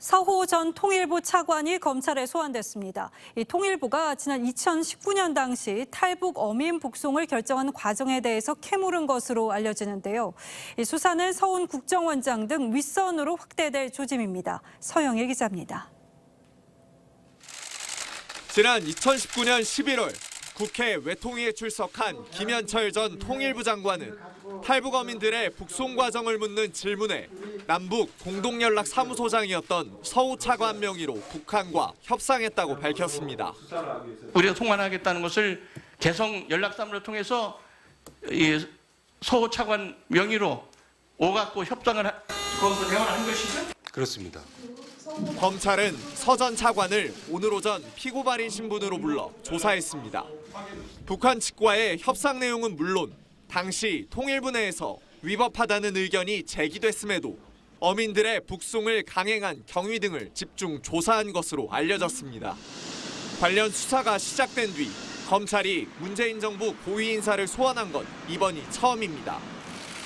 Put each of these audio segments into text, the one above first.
서호 전 통일부 차관이 검찰에 소환됐습니다. 이 통일부가 지난 2019년 당시 탈북 어민 북송을 결정한 과정에 대해서 캐물은 것으로 알려지는데요. 이 수사는 서훈 국정원장 등 윗선으로 확대될 조짐입니다. 서영일 기자입니다. 지난 2019년 11월 국회 외통위에 출석한 김현철 전 통일부 장관은 탈북 어민들의 북송 과정을 묻는 질문에 남북 공동연락사무소장이었던 서우 차관 명의로 북한과 협상했다고 밝혔습니다. 우리가 송환하겠다는 것을 개성 연락사무를 통해서 이 서호 차관 명의로 오갖고 협상을 하- 거기서 대화를 한 것이죠. 그렇습니다. 검찰은 서전 차관을 오늘 오전 피고 발인 신분으로 불러 조사했습니다. 북한 측과의 협상 내용은 물론 당시 통일부 내에서 위법하다는 의견이 제기됐음에도 어민들의 북송을 강행한 경위 등을 집중 조사한 것으로 알려졌습니다. 관련 수사가 시작된 뒤 검찰이 문재인 정부 고위 인사를 소환한 건 이번이 처음입니다.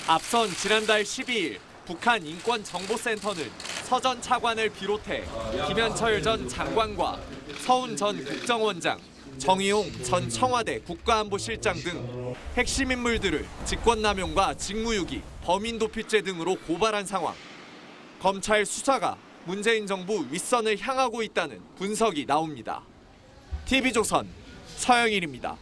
앞선 지난달 12일 북한 인권정보센터는 서전 차관을 비롯해 김현철 전 장관과 서훈 전 국정원장, 정의용 전 청와대 국가안보실장 등 핵심 인물들을 직권남용과 직무유기, 범인도피죄 등으로 고발한 상황. 검찰 수사가 문재인 정부 윗선을 향하고 있다는 분석이 나옵니다. TV조선 서영일입니다.